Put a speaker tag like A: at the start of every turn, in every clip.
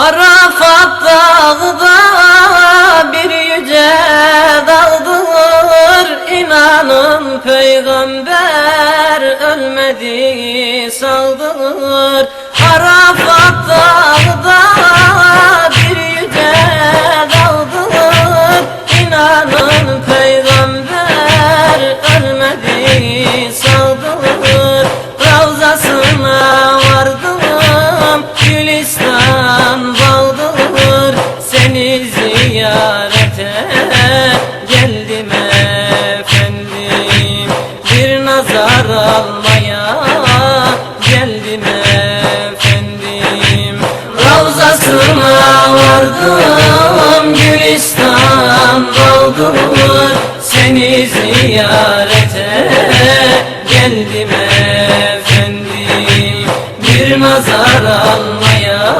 A: Arafat dağda bir yüce dağdır İnanın peygamber ölmedi sağdır Arafat dağda ziyarete geldim efendim. Bir nazar almaya geldim efendim. Ravzasına vardım Gülistan baldır Seni ziyarete geldim efendim. Bir nazar almaya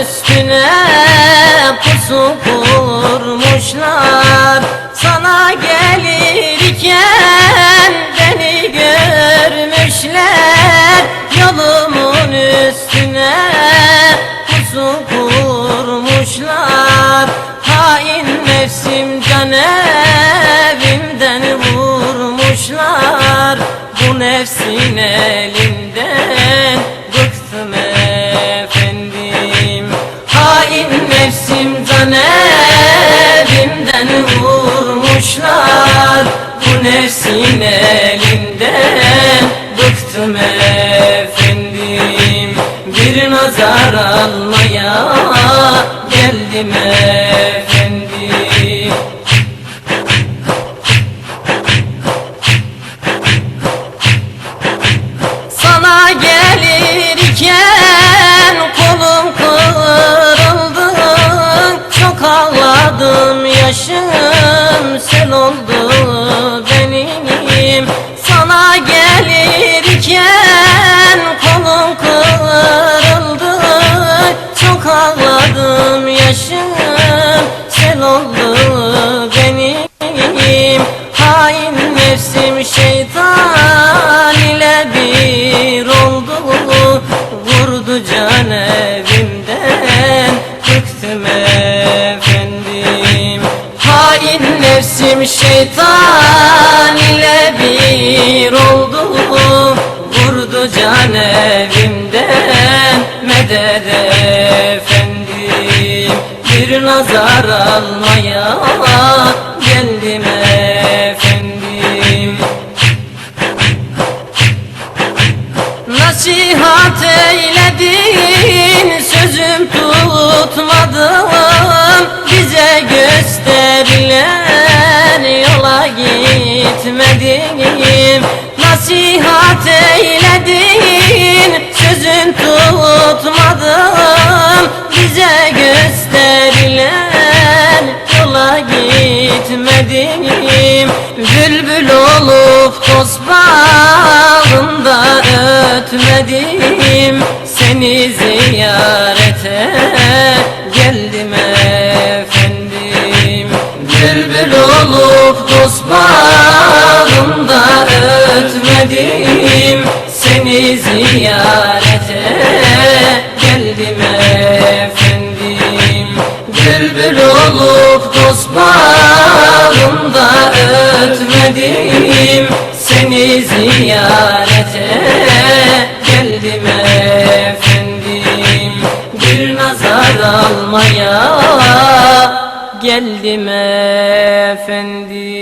A: üstüne pusu kurmuşlar Sana gelirken beni görmüşler. Yolumun üstüne pusu kurmuşlar Hain nefsim can evimden vurmuşlar. Bu nefsin elinden can evimden vurmuşlar. Bu nefsin elinden bıktım efendim. Bir nazar almaya geldim efendim sel oldu benim. Sana gelirken kolum kırıldı. Çok ağladım yaşım Bir nazar almaya geldim efendim. Nasihat eyledin sözüm tutmadım gitmedim Bülbül olup toz bağında ötmedim. Seni ziyarete geldim efendim. Bülbül olup toz bağında ötmedim ötmedim Seni ziyarete. Geldim efendim Bir nazar almaya. Geldim efendim